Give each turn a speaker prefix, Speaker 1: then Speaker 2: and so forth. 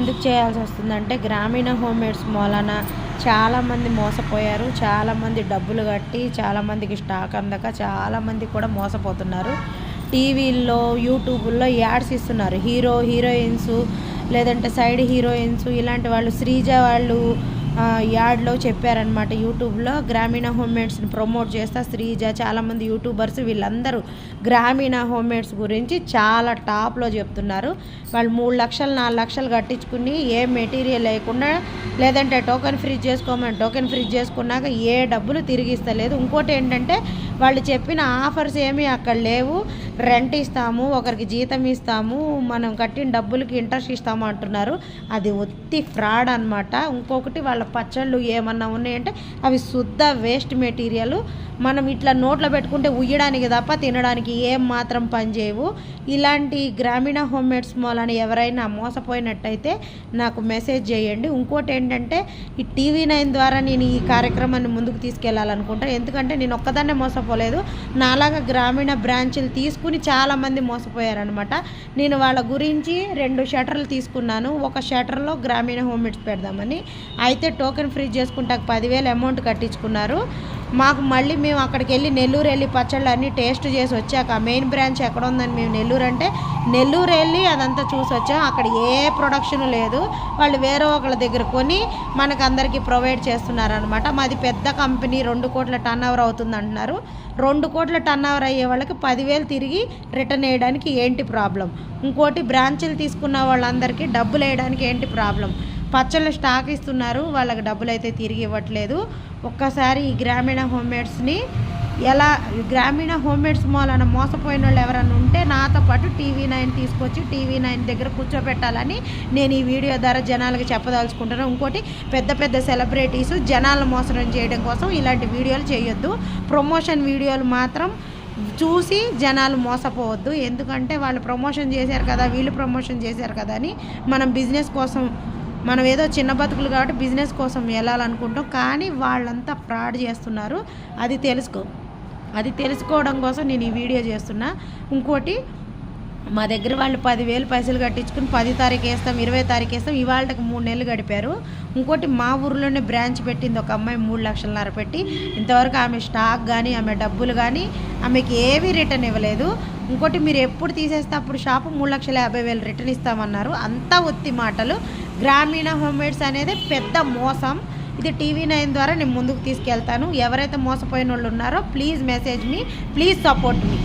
Speaker 1: ఎందుకు చేయాల్సి వస్తుందంటే గ్రామీణ హోమ్మేడ్స్ మూలన చాలామంది మోసపోయారు చాలామంది డబ్బులు కట్టి చాలామందికి స్టాక్ అందక చాలామంది కూడా మోసపోతున్నారు. టీవీల్లో యూట్యూబ్లో యాడ్స్ ఇస్తున్నారు. హీరో హీరోయిన్స్ లేదంటే సైడ్ హీరోయిన్స్ ఇలాంటి వాళ్ళు శ్రీజ వాళ్ళు యాడ్లో చెప్పారనమాట యూట్యూబ్లో గ్రామీణ హోమ్మేడ్స్ని ప్రమోట్ చేస్తా శ్రీజ చాలామంది యూట్యూబర్స్ వీళ్ళందరూ గ్రామీణ హోమ్మేడ్స్ గురించి చాలా టాప్లో చెప్తున్నారు. వాళ్ళు మూడు లక్షలు నాలుగు లక్షలు కట్టించుకుని ఏ మెటీరియల్ లేకుండా లేదంటే టోకెన్ ఫ్రీజ్ చేసుకోమని టోకెన్ ఫ్రీజ్ చేసుకున్నాక ఏ డబ్బులు తిరిగి ఇస్తలేదు. ఇంకోటి ఏంటంటే వాళ్ళు చెప్పిన ఆఫర్స్ ఏమీ అక్కడ లేవు. రెంట్ ఇస్తాము ఒకరికి జీతం ఇస్తాము మనం కట్టిన డబ్బులకి ఇంట్రెస్ట్ ఇస్తాము అంటున్నారు. అది ఒత్తి ఫ్రాడ్ అనమాట ఇంకొకటి వాళ్ళ పచ్చళ్ళు ఏమన్నా ఉన్నాయంటే అవి శుద్ధ వేస్ట్ మెటీరియల్. మనం ఇట్లా నోట్లో పెట్టుకుంటే ఉయ్యడానికి తప్ప తినడానికి ఏం మాత్రం పని చేయవు. ఇలాంటి గ్రామీణ హోమ్మేడ్స్ అని ఎవరైనా మోసపోయినట్టయితే నాకు మెసేజ్ చేయండి. ఇంకోటి ఏంటంటే ఈ టీవీ నైన్ ద్వారా నేను ఈ కార్యక్రమాన్ని ముందుకు తీసుకెళ్ళాలనుకుంటాను ఎందుకంటే నేను ఒక్కదాన్నే మోసపోలేదు. నాలాగా గ్రామీణ బ్రాంచ్లు తీసుకుని చాలామంది మోసపోయారనమాట నేను వాళ్ళ గురించి రెండు షటర్లు తీసుకున్నాను. ఒక షటర్లో గ్రామీణ హోమ్మేడ్స్ పెడదామని అయితే టోకెన్ ఫ్రీ చేసుకుంటాక పదివేలు అమౌంట్ కట్టించుకున్నారు. మాకు మళ్ళీ మేము అక్కడికి వెళ్ళి నెల్లూరు వెళ్ళి పచ్చళ్ళు అన్నీ టేస్ట్ చేసి వచ్చాక మెయిన్ బ్రాంచ్ ఎక్కడ ఉందని మేము నెల్లూరు అంటే నెల్లూరు వెళ్ళి అదంతా చూసి వచ్చాం. అక్కడ ఏ ప్రొడక్షన్ లేదు. వాళ్ళు వేరే ఒకళ్ళ దగ్గర కొని మనకు అందరికీ ప్రొవైడ్ చేస్తున్నారనమాట మాది పెద్ద కంపెనీ రెండు కోట్ల టన్ అవర్ అవుతుంది అంటున్నారు. రెండు కోట్ల టన్ అవర్ అయ్యే వాళ్ళకి పదివేలు తిరిగి రిటర్న్ వేయడానికి ఏంటి ప్రాబ్లం ఇంకోటి బ్రాంచ్లు తీసుకున్న వాళ్ళందరికీ డబ్బులు వేయడానికి ఏంటి ప్రాబ్లం పచ్చళ్ళు స్టాక్ ఇస్తున్నారు. వాళ్ళకి డబ్బులు అయితే తిరిగి ఇవ్వట్లేదు. ఒక్కసారి ఈ గ్రామీణ హోమ్మేడ్స్ని ఎలా గ్రామీణ హోమ్మేడ్స్ మాల్ అన్న మోసపోయిన వాళ్ళు ఎవరైనా ఉంటే నాతో పాటు టీవీ నైన్ తీసుకొచ్చి టీవీ నైన్ దగ్గర కూర్చోబెట్టాలని నేను ఈ వీడియో ద్వారా జనాలకు చెప్పదలుచుకుంటున్నాను ఇంకోటి పెద్ద పెద్ద సెలబ్రిటీస్ జనాలను మోసం చేయడం కోసం ఇలాంటి వీడియోలు చేయొద్దు. ప్రమోషన్ వీడియోలు మాత్రం చూసి జనాలు మోసపోవద్దు. ఎందుకంటే వాళ్ళు ప్రమోషన్ చేశారు కదా వీళ్ళు ప్రమోషన్ చేశారు కదా అని మనం బిజినెస్ కోసం మనం ఏదో చిన్న బతుకులు కాబట్టి బిజినెస్ కోసం వెళ్ళాలనుకుంటాం కానీ వాళ్ళంతా ఫ్రాడ్ చేస్తున్నారు. అది తెలుసుకో. అది తెలుసుకోవడం కోసం నేను ఈ వీడియో చేస్తున్నా. ఇంకోటి మా దగ్గర వాళ్ళు పదివేలు పైసలు కట్టించుకుని పది తారీఖు వేస్తాం ఇరవై తారీఖు వేస్తాం ఇవాళకి మూడు నెలలు గడిపారు. ఇంకోటి మా ఊర్లోనే బ్రాంచ్ పెట్టింది ఒక అమ్మాయి మూడు లక్షలన్నర పెట్టి. ఇంతవరకు ఆమె స్టాక్ కానీ ఆమె డబ్బులు కానీ ఆమెకి ఏమీ రిటర్న్ ఇవ్వలేదు. ఇంకోటి మీరు ఎప్పుడు తీసేస్తే అప్పుడు షాపు మూడు లక్షల యాభై వేలు రిటర్న్ ఇస్తామన్నారు. అంతా ఒత్తి మాటలు. గ్రామీణ హోమ్మేడ్స్ అనేది పెద్ద మోసం. ఇది టీవీ నైన్ ద్వారా నేను ముందుకు తీసుకెళ్తాను. ఎవరైతే మోసపోయిన వాళ్ళు ఉన్నారో ప్లీజ్ మెసేజ్ మీ ప్లీజ్ సపోర్ట్ మీ.